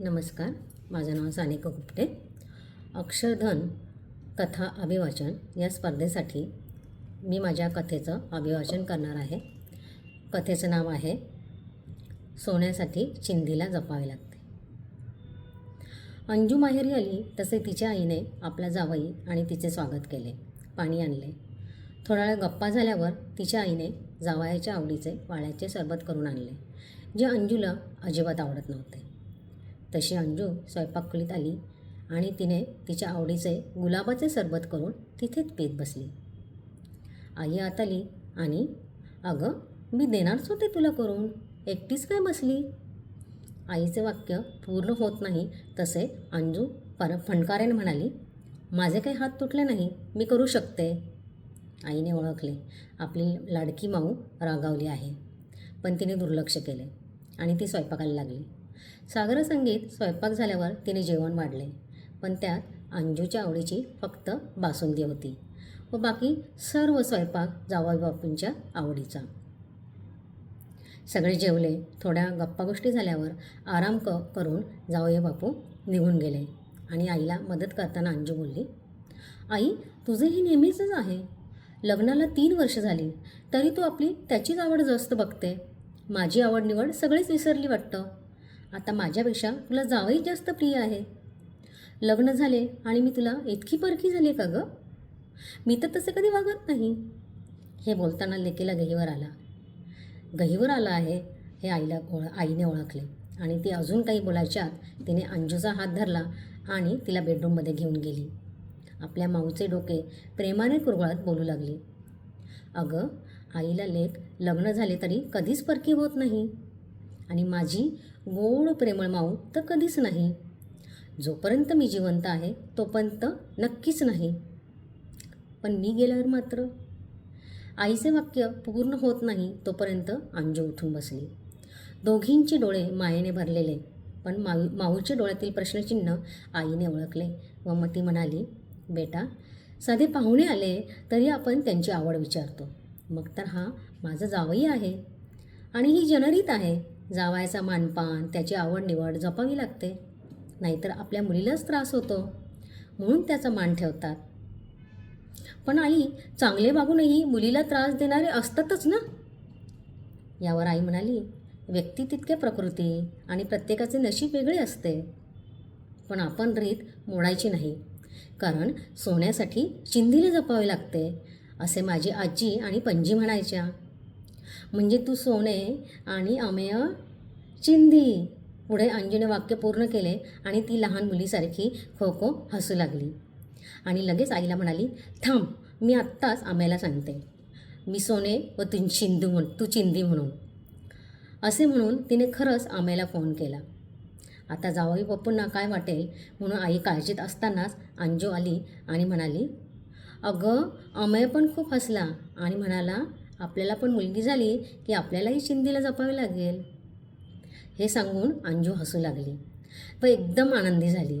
नमस्कार माझं नाव सानिका गुप्ते. अक्षरधन कथा अभिवाचन या स्पर्धेसाठी मी माझ्या कथेचं अभिवाचन करणार आहे. कथेचं नाव आहे सोन्यासाठी चिंधीला जपावे लागते. अंजू माहेरी आली तसे तिच्या आईने आपला जावई आणि तिचे स्वागत केले पाणी आणले. थोडा वेळ गप्पा झाल्यावर तिच्या आईने जावयाच्या आवडीचे वाळ्याचे सरबत करून आणले जे अंजूला अजिबात आवडत नव्हते. तशी अंजू स्वयंपाकखोलीत आली आणि तिने तिच्या आवडीचे गुलाबाचे सरबत करून तिथेच पीत बसली. आई आत आली आणि अगं मी देणारच होते तुला करून. एकटीच काय बसली? आईचे वाक्य पूर्ण होत नाही तसे अंजू पर फणकारेने म्हणाली माझे काही हात तुटले नाही मी करू शकते. आईने ओळखले आपली लाडकी माऊ रागावली आहे. पण तिने दुर्लक्ष केले आणि ती स्वयंपाकाला लागली. सागर संगीत स्वयंपाक झाल्यावर तिने जेवण वाढले. पण त्यात अंजूच्या आवडीची फक्त बासुंदी होती व बाकी सर्व स्वयंपाक जावई बापूंच्या आवडीचा. सगळे जेवले. थोड्या गप्पा गोष्टी झाल्यावर आराम क करून जावई बापू निघून गेले आणि आईला मदत करताना अंजू बोलली आई तुझे हे नेहमीचंच आहे. लग्नाला तीन वर्ष झाली. तरी तू आपली त्याचीच आवड जास्त बघते. माझी आवड निवड सगळीच विसरली वाटतं. आता माझ्यापेक्षा तुला जावई जास्त प्रिय आहे. लग्न झाले आणि मी तुला इतकी परकी झाली का गं? मी तर तसं कधी वागत नाही. हे बोलताना लेकीला गहीवर आला. गहीवर आला आहे हे आईला ओळ आईने ओळखले. आणि ती अजून काही बोलायच्यात तिने अंजूचा हात धरला आणि तिला बेडरूममध्ये घेऊन गेली. आपल्या माऊचे डोके प्रेमाने कुरगळत बोलू लागली. अगं आईला लेख लग्न झाले तरी कधीच परकी होत नाही. आणि माझी गोड प्रेमळ माऊ तर कधीच नाही. जोपर्यंत मी जिवंत आहे तोपर्यंत नक्कीच नाही. पण मी गेल्यावर मात्र. आईचे वाक्य पूर्ण होत नाही तोपर्यंत अंजू उठून बसली. दोघींचे डोळे मायेने भरलेले पण माऊ माऊच्या डोळ्यातील प्रश्नचिन्ह आईने ओळखले व मग ती म्हणाली बेटा साधे पाहुणे आले तरी आपण त्यांची आवड विचारतो. मग तर हा माझा जावई आहे आणि ही जनरीत आहे. जावायचा मानपान त्याची आवड निवड जपावी लागते. नाहीतर आपल्या मुलीलाच त्रास होतो. म्हणून त्याचा मान ठेवतात. पण आई चांगले वागूनही मुलीला त्रास देणारे असतातच ना? यावर आई म्हणाली व्यक्ती तितके प्रकृती आणि प्रत्येकाचे नशीब वेगळे असते. पण आपण रीत मोडायची नाही. कारण सोन्यासाठी चिंधीला जपावे लागते असे माझी आजी आणि पणजी म्हणायच्या. म्हणजे तू सोने आणि अमेय चिंधी पुढे अंजूने वाक्य पूर्ण केले आणि ती लहान मुलीसारखी खो खो हसू लागली. आणि लगेच आईला म्हणाली थांब मी आत्ताच आम्याला सांगते. मी सोने व तू चिंदू म्हण तू चिंदी म्हणून. असे म्हणून तिने खरंच आम्याला फोन केला. आता जावई बापूंना काय वाटेल? म्हणून आई काळजीत असतानाच अंजू आली आणि म्हणाली अगं अमय पण खूप हसला आणि म्हणाला आपल्याला पण मुलगी झाली की आपल्यालाही चिंधीला जपावे लागेल. हे सांगून अंजू हसू लागली व एकदम आनंदी झाली.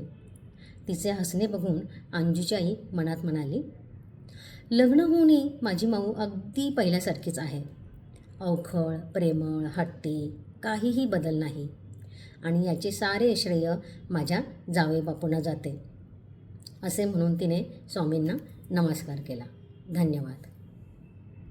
तिचे हसणे बघून अंजूची आई मनात म्हणाली लग्न होऊनही माझी माऊ अगदी पहिल्यासारखीच आहे. अवखळ प्रेमळ हट्टी काहीही बदल नाही आणि याचे सारे श्रेय माझ्या जावे बापूंना जाते. असे म्हणून तिने स्वामींना नमस्कार केला. धन्यवाद.